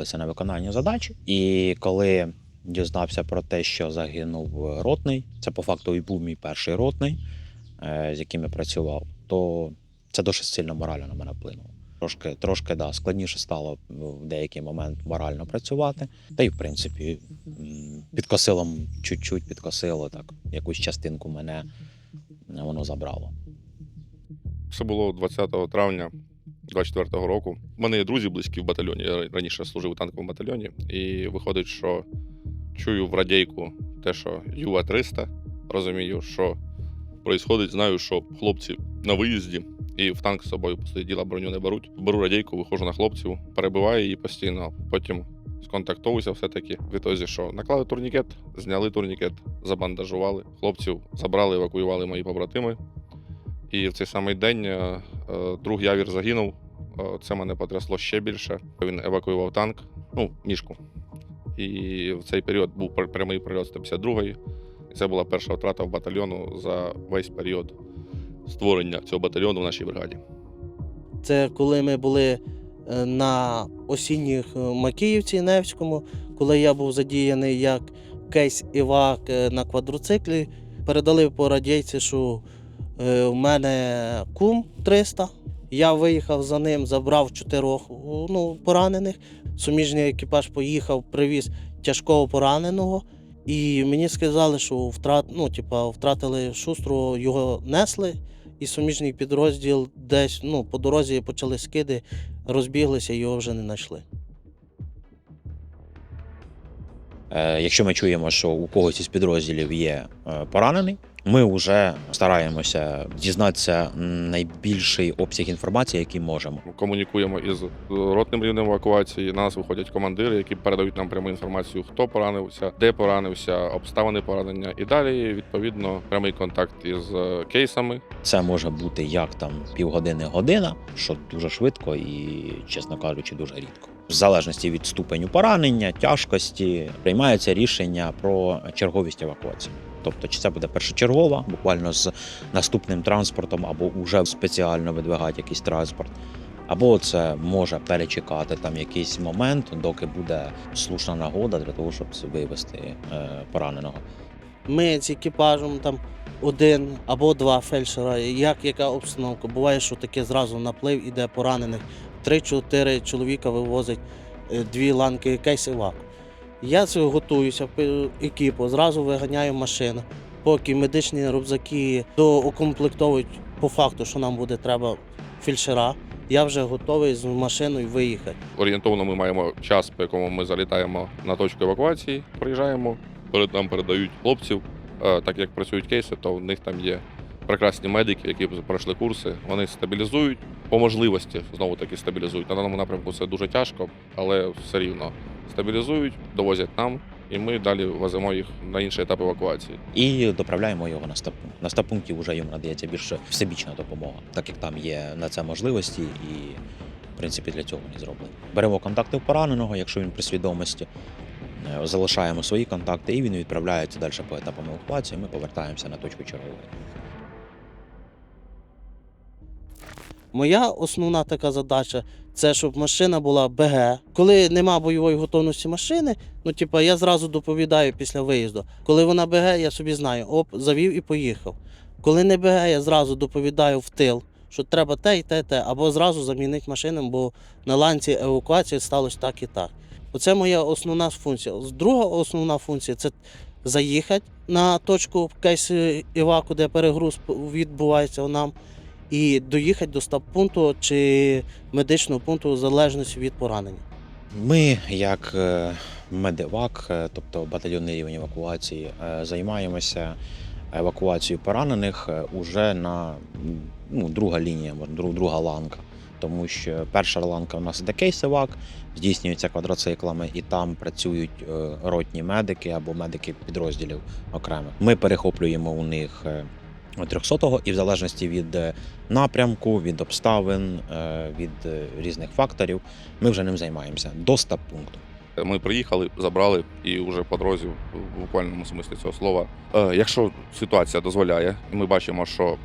відправилися на виконання задач. І коли дізнався про те, що загинув ротний, це по факту і був мій перший ротний, е, з яким я працював, то це досить сильно морально на мене вплинуло. Трошки, трошки да, складніше стало в деякий момент морально працювати. Та й, в принципі, підкосило чуть-чуть підкосило так, якусь частинку мене воно забрало. Це було 20 травня 24-го року. У мене є друзі близькі в батальйоні. Я раніше служив у танковому батальйоні, і виходить, що чую в радійку те, що Юва 300 розумію, що відбувається. Знаю, що хлопці на виїзді і в танк з собою по діла броню не беруть. Беру радійку, виходжу на хлопців, перебиваю її постійно. Потім сконтактуюся все-таки. В ітозі, що наклали турнікет, зняли турнікет, забандажували. Хлопців забрали, евакуювали мої побратими. І в цей самий день е, е, друг Явір загинув. Е, Це мене потрясло ще більше. Він евакуював танк, ну, мішку. І в цей період був прямий прильот 152-ї. І це була перша втрата в батальйону за весь період створення цього батальйону в нашій бригаді. Це коли ми були на осінніх Макіївці Невському, коли я був задіяний як кейс Івак на квадроциклі. Передали по радійці, що е, в мене кум 300. Я виїхав за ним, забрав чотирьох ну, поранених. Суміжний екіпаж поїхав, привіз тяжкого пораненого. І мені сказали, що втрат, ну, типа, втратили шустру, його несли і суміжний підрозділ десь ну, по дорозі почали скиди, розбіглися його вже не знайшли. Е, Якщо ми чуємо, що у когось із підрозділів є е, поранений, ми вже стараємося дізнатися найбільший обсяг інформації, який можемо. Комунікуємо із ротним рівнем евакуації. На нас виходять командири, які передають нам пряму інформацію, хто поранився, де поранився, обставини поранення. І далі, відповідно, прямий контакт із е, кейсами. Це може бути як там півгодини година, що дуже швидко і, чесно кажучи, дуже рідко. В залежності від ступеню поранення, тяжкості, приймається рішення про черговість евакуації. Тобто, чи це буде першочергова, буквально з наступним транспортом, або вже спеціально видвигати якийсь транспорт, або це може перечекати там якийсь момент, доки буде слушна нагода для того, щоб вивести е, пораненого. Ми з екіпажем там один або два фельдшера, як яка обстановка. Буває, що таке зразу наплив іде поранених. Три-чотири чоловіка вивозить е, дві ланки кейс івак. Я готуюся, екіпу, зразу виганяю машину, поки медичні рюкзаки доукомплектовують по факту, що нам буде треба фельдшера. Я вже готовий з машиною виїхати. Орієнтовно ми маємо час, по якому ми залітаємо на точку евакуації, приїжджаємо, перед нам передають хлопців. Е, Так як працюють кейси, то в них там є прекрасні медики, які пройшли курси. Вони стабілізують по можливості, знову таки стабілізують. На даному напрямку це дуже тяжко, але все рівно стабілізують, довозять нам, і ми далі веземо їх на інший етап евакуації. і доправляємо його на стабпункт. На стабпункті вже йому надається більше всебічна допомога, так як там є на це можливості, і в принципі для цього вони зроблені. Беремо контакти у пораненого, якщо він при свідомості. е, Залишаємо свої контакти, і він відправляється далі по етапам евакуації. Ми повертаємося на точку чергової. Моя основна така задача це щоб машина була БГ. Коли нема бойової готовності машини, ну типа я зразу доповідаю після виїзду. Коли вона БГ, я собі знаю, оп, завів і поїхав. Коли не БГ, я зразу доповідаю в тил, що треба те і те, і те, або зразу замінити машину, бо на ланці евакуації сталося так і так. Оце моя основна функція. Друга основна функція це заїхати на точку кейс Іваку, де перегруз відбувається нам і доїхати до стаб-пункту чи медичного пункту в залежності від поранення. Ми, як е, медевак, е, тобто батальйонний рівень евакуації, е, займаємося евакуацією поранених уже на ну, друга лінія, друга ланка. Тому що перша ланка у нас іде кейсевак, здійснюється квадроциклами, і там працюють ротні медики або медики підрозділів окремих. Ми перехоплюємо у них 300-го, і в залежності від е, напрямку, від обставин, е, від е, різних факторів, ми вже ним займаємося до стаб-пункту. Ми приїхали, забрали і вже по дорозі, в буквальному смислі цього слова. Якщо ситуація дозволяє, і ми бачимо, що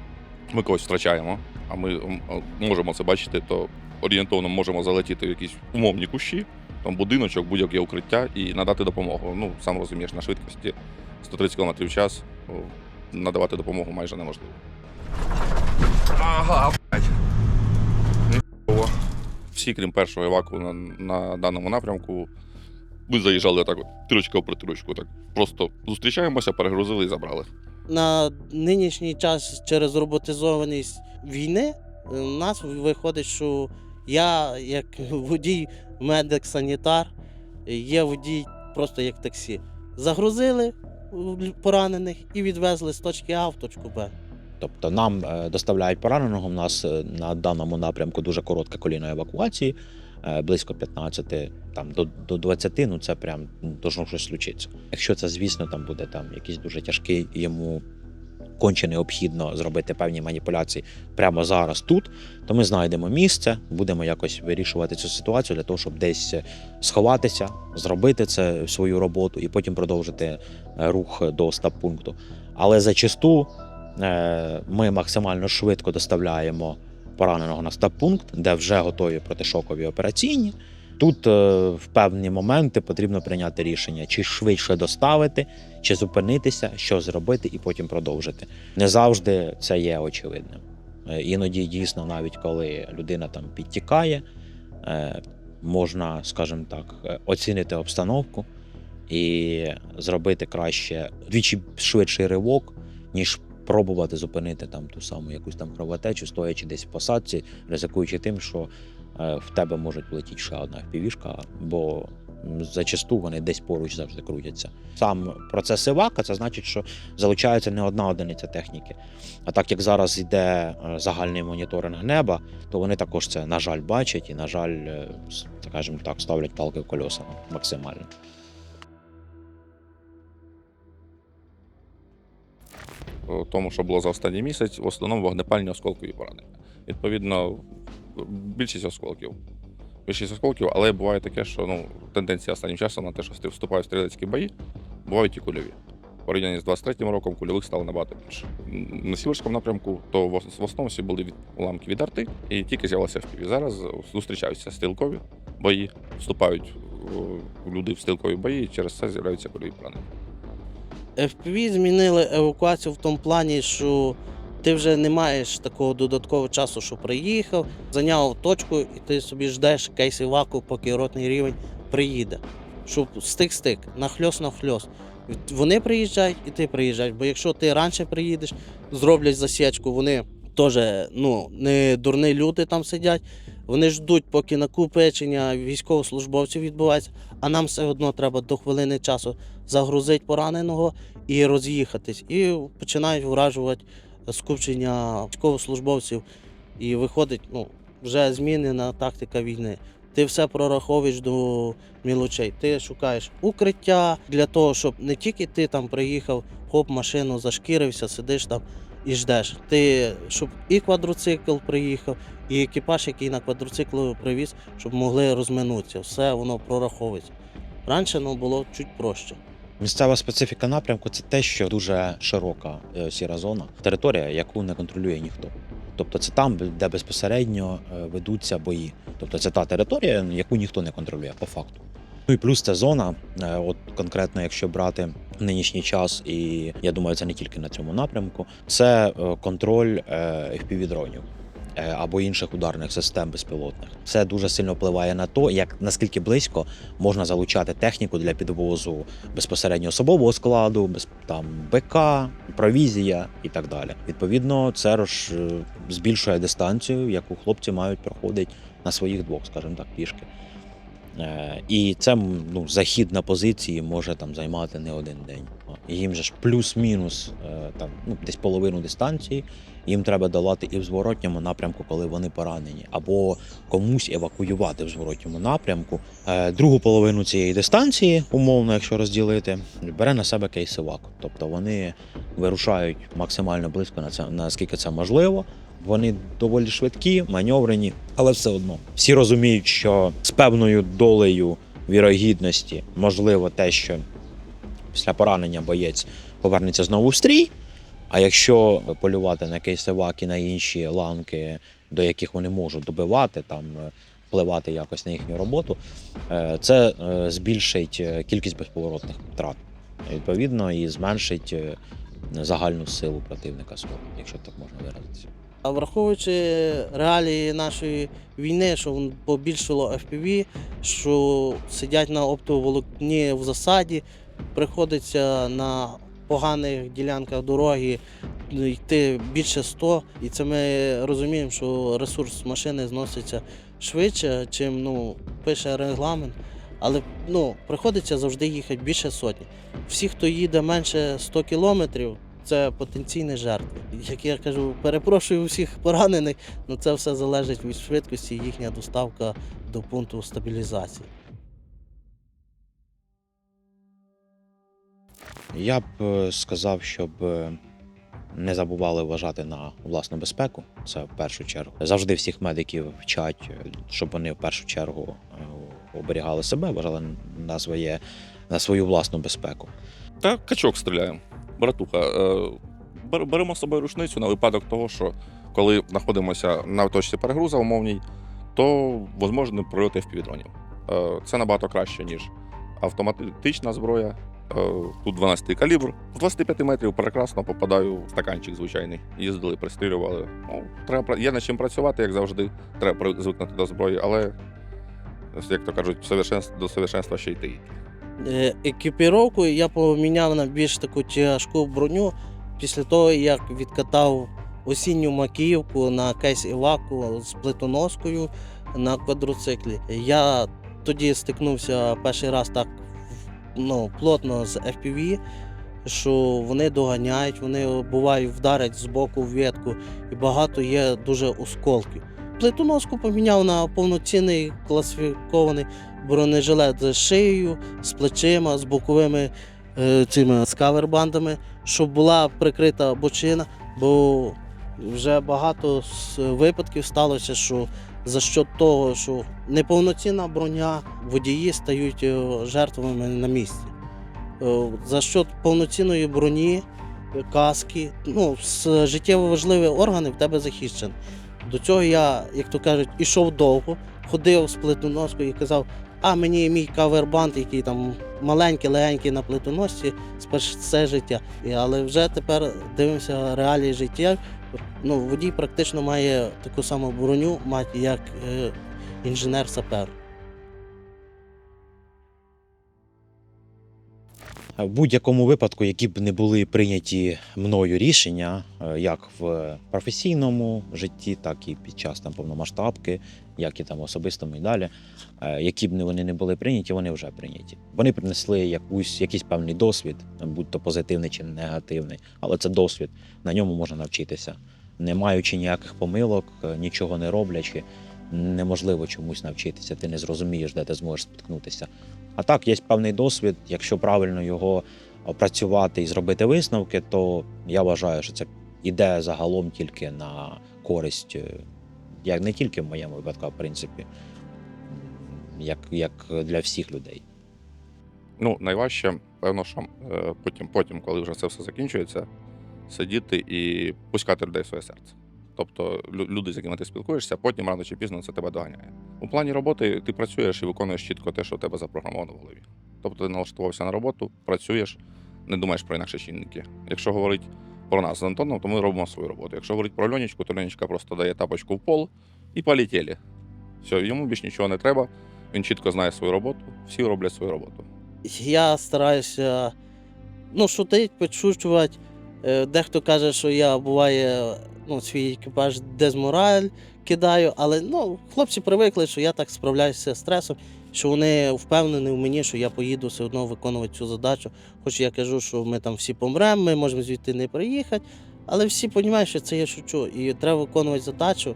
ми когось втрачаємо, а ми можемо це бачити, то орієнтовно можемо залетіти в якісь умовні кущі там будиночок, будь-яке укриття і надати допомогу. Ну, сам розумієш, на швидкості 130 км в час надавати допомогу майже неможливо. Ага, блядь. Всі, крім першого еваку на, на даному напрямку, ми заїжджали так, от, тирочка в притирочку. Так. Просто зустрічаємося, перегрузили і забрали. На нинішній час через роботизованість війни е, у нас виходить, що я, як водій, медик, санітар, є водій просто як таксі. Загрузили поранених і відвезли з точки А в точку Б. Тобто нам е, доставляють пораненого. У нас е, на даному напрямку дуже коротка коліна евакуації, е, близько 15, там до, до 20, ну це прям должно щось случитися. Якщо це, звісно, там буде там якийсь дуже тяжкий, йому конче необхідно зробити певні маніпуляції прямо зараз тут, то ми знайдемо місце, будемо якось вирішувати цю ситуацію для того, щоб десь сховатися, зробити це свою роботу і потім продовжити е, рух до стаб-пункту. Але зачасту е, ми максимально швидко доставляємо пораненого на стаб-пункт, де вже готові протишокові операційні. Тут е, в певні моменти потрібно прийняти рішення, чи швидше доставити, чи зупинитися, що зробити, і потім продовжити. Не завжди це є очевидним. Е, Іноді дійсно, навіть коли людина там підтікає, е, можна, скажімо так, оцінити обстановку і зробити краще двічі швидший ривок, ніж пробувати зупинити там ту саму якусь там кровотечу, стоячи десь в посадці, ризикуючи тим, що в тебе може влетіти ще одна півішка, бо зачасту вони десь поруч завжди крутяться. Сам процес івака це значить, що залучається не одна одиниця техніки. А так як зараз йде е, загальний моніторинг неба, то вони також це, на жаль, бачать і, на жаль, е, скажімо так, ставлять палки в колеса максимально. Тому, що було за останній місяць, в основному вогнепальні осколкові поранення. Відповідно, більшість осколків. Більшість осколків, але буває таке, що ну, тенденція останнім часом на те, що вступають в стрілецькі бої, бувають і кульові. Порівнянні з 23-м роком кульових стало набагато більше. На сіверському напрямку то в основному всі були від уламки від арти, і тільки з'явилося FPV. Зараз зустрічаються стрілкові бої, вступають люди в стрілкові бої, і через це з'являються кульові поранення. FPV змінили евакуацію в тому плані, що ти вже не маєш такого додаткового часу, що приїхав, зайняв точку, і ти собі ждеш кейс іваку, поки ротний рівень приїде. Щоб стик-стик, нахльос на хльос. Вони приїжджають і ти приїжджаєш. Бо якщо ти раніше приїдеш, зроблять засічку, вони теж ну, не дурні люди там сидять. Вони ждуть, поки накопичення військовослужбовців відбувається, а нам все одно треба до хвилини часу загрузити пораненого і роз'їхатись. І починають вражувати скупчення військовослужбовців. І виходить ну, вже змінена тактика війни. Ти все прораховуєш до мілочей. Ти шукаєш укриття для того, щоб не тільки ти там приїхав, хоп, машину зашкірився, сидиш там і ждеш. Ти щоб і квадроцикл приїхав, і екіпаж, який на квадроциклу привіз, щоб могли розминутися. Все воно прораховується. Раніше ну, було чуть проще. Місцева специфіка напрямку це те, що дуже широка е, сіра зона, територія, яку не контролює ніхто. Тобто це там, де безпосередньо е, ведуться бої. Тобто це та територія, яку ніхто не контролює по факту. Ну і плюс це зона, е, от конкретно, якщо брати нинішній час, і я думаю, це не тільки на цьому напрямку, це контроль FPV-дронів е, або інших ударних систем безпілотних. Це дуже сильно впливає на те, як наскільки близько можна залучати техніку для підвозу безпосередньо особового складу, без там БК, провізія і так далі. Відповідно, це роз, е, збільшує дистанцію, яку хлопці мають проходити на своїх двох, скажімо так, пішки. Е, І це ну, захід на позиції може там займати не один день. Їм же ж плюс-мінус е, там, ну, десь половину дистанції. Їм треба долати і в зворотньому напрямку, коли вони поранені, або комусь евакуювати в зворотньому напрямку. Е, Другу половину цієї дистанції, умовно, якщо розділити, бере на себе кейсивак. Тобто вони вирушають максимально близько на це, наскільки це можливо. Вони доволі швидкі, маневрені, але все одно всі розуміють, що з певною долею вірогідності можливо те, що після поранення боєць повернеться знову в стрій. А якщо полювати на кейсивак і на інші ланки, до яких вони можуть добивати, там е, впливати якось на їхню роботу, е, це е, збільшить кількість безповоротних втрат. Відповідно, і зменшить загальну силу противника свого, якщо так можна виразитися. А враховуючи реалії нашої війни, що вон побільшало FPV, що сидять на оптоволокні в засаді, приходиться на поганих ділянках дороги йти більше 100, і це ми розуміємо, що ресурс машини зноситься швидше, чим ну, пише регламент. Але ну, приходиться завжди їхати більше сотні. Всі, хто їде менше 100 кілометрів, це потенційні жертви. Як я кажу, перепрошую усіх поранених, але це все залежить від швидкості їхня доставка до пункту стабілізації. Я б е, сказав, щоб е, не забували вважати на власну безпеку. Це в першу чергу. Завжди всіх медиків вчать, е, щоб вони в першу чергу оберігали себе, вважали на своє на свою власну безпеку. Та качок стріляємо. Братуха, беремо з собою рушницю на випадок того, що коли знаходимося на точці перегруза умовній, то можливо прильоти в півдронів. Це набагато краще, ніж автоматична зброя. Е, Тут 12-й калібр. З 25 метрів прекрасно попадаю в стаканчик звичайний. Їздили, пристрілювали. Ну, треба, є над чим працювати, як завжди. Треба звикнути до зброї, але, як то кажуть, до совершенства ще йти. Е, Екіпіровку я поміняв на більш таку тяжку броню після того, як відкатав осінню макіївку на кейс Іваку з плитоноскою на квадроциклі. Я тоді стикнувся перший раз так ну, плотно з FPV, що вони доганяють, вони бувають вдарять з боку в ветку, і багато є дуже осколків. Плитоноску поміняв на повноцінний класифікований бронежилет з шиєю, з плечима, з боковими е, цими скавербандами, щоб була прикрита бочина, бо вже багато випадків сталося, що за що того, що неповноцінна броня, водії стають е, жертвами на місці. Е, За що повноцінної броні, каски, ну, життєво важливі органи в тебе захищені. До цього я, як то кажуть, ішов довго, ходив з плитоноскою і казав, а мені мій кавербанд, який там маленький, легенький на плитоносці, все життя. Але вже тепер дивимося реалії життя. Ну, водій практично має таку саму броню, мати, як е, інженер-сапер. В будь-якому випадку, які б не були прийняті мною рішення, е, як в професійному житті, так і під час там повномасштабки, як і там особистому і далі, е, які б вони не були прийняті, вони вже прийняті. Вони принесли якусь якийсь певний досвід, будь то позитивний чи негативний, але це досвід. На ньому можна навчитися. Не маючи ніяких помилок, е, нічого не роблячи, неможливо чомусь навчитися. Ти не зрозумієш, де ти зможеш спіткнутися. А так, є певний досвід. Якщо правильно його опрацювати і зробити висновки, то я вважаю, що це іде загалом тільки на користь, е, як не тільки в моєму випадку, а в принципі, як, як для всіх людей. Ну, найважче, певно, що е, потім, потім, коли вже це все закінчується, сидіти і пускати людей своє серце. Тобто люди, з якими ти спілкуєшся, потім рано чи пізно це тебе доганяє. У плані роботи ти працюєш і виконуєш чітко те, що у тебе запрограмовано в голові. Тобто ти налаштувався на роботу, працюєш, не думаєш про інакші чинники. Якщо говорить про нас з Антоном, то ми робимо свою роботу. Якщо говорить про Льонічку, то Льонічка просто дає тапочку в пол і полетіли. Все, йому більш нічого не треба. Він чітко знає свою роботу, всі роблять свою роботу. Я стараюся ну, шутить, підшучувати. Е, Дехто каже, що я буває ну, свій екіпаж дезмораль кидаю, але ну, хлопці привикли, що я так справляюся з стресом, що вони впевнені в мені, що я поїду все одно виконувати цю задачу. Хоч я кажу, що ми там всі помремо, ми можемо звідти не приїхати, але всі розуміють, що це я шучу, і треба виконувати задачу.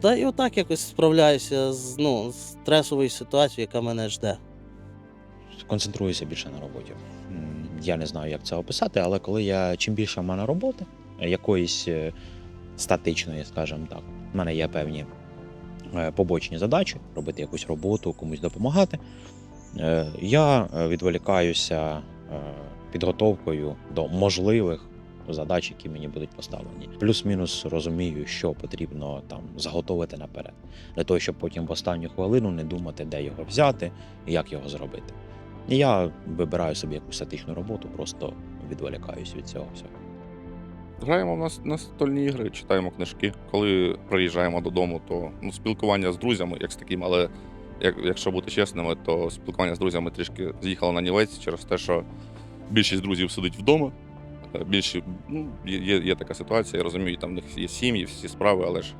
Та і отак якось справляюся з, ну, з стресовою ситуацією, яка мене жде. Концентруюся більше на роботі. Я не знаю, як це описати, але коли я чим більше в мене роботи, якоїсь е, статичної, скажімо так, в мене є певні е, побочні задачі, робити якусь роботу, комусь допомагати. е, Я відволікаюся підготовкою до можливих задач, які мені будуть поставлені. Плюс-мінус розумію, що потрібно там заготовити наперед, для того, щоб потім в останню хвилину не думати, де його взяти і як його зробити. Я вибираю собі якусь статичну роботу, просто відволікаюсь від цього всього. Граємо в нас на стольні ігри, читаємо книжки. Коли приїжджаємо додому, то ну, спілкування з друзями, як з таким, але як, якщо бути чесними, то спілкування з друзями трішки з'їхало на нівець через те, що більшість друзів сидить вдома. Е, Більші, ну, є, є така ситуація, я розумію, там в них є сім'ї, всі справи, але ж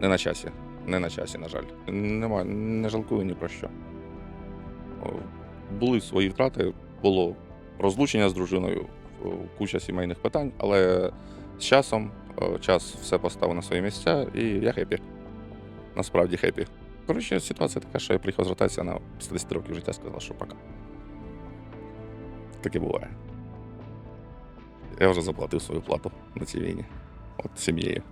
не на часі. Не на часі, на жаль. Нема, не жалкую ні про що. Були свої втрати, було розлучення з дружиною, куча сімейних питань, але з часом час все поставив на свої місця, і я хеппі. Насправді хеппі. Коротше, ситуація така, що я приїхав з ротації на 50 років життя сказав, що пока. Таке буває. Я вже заплатив свою плату на цій війні. От сім'єю.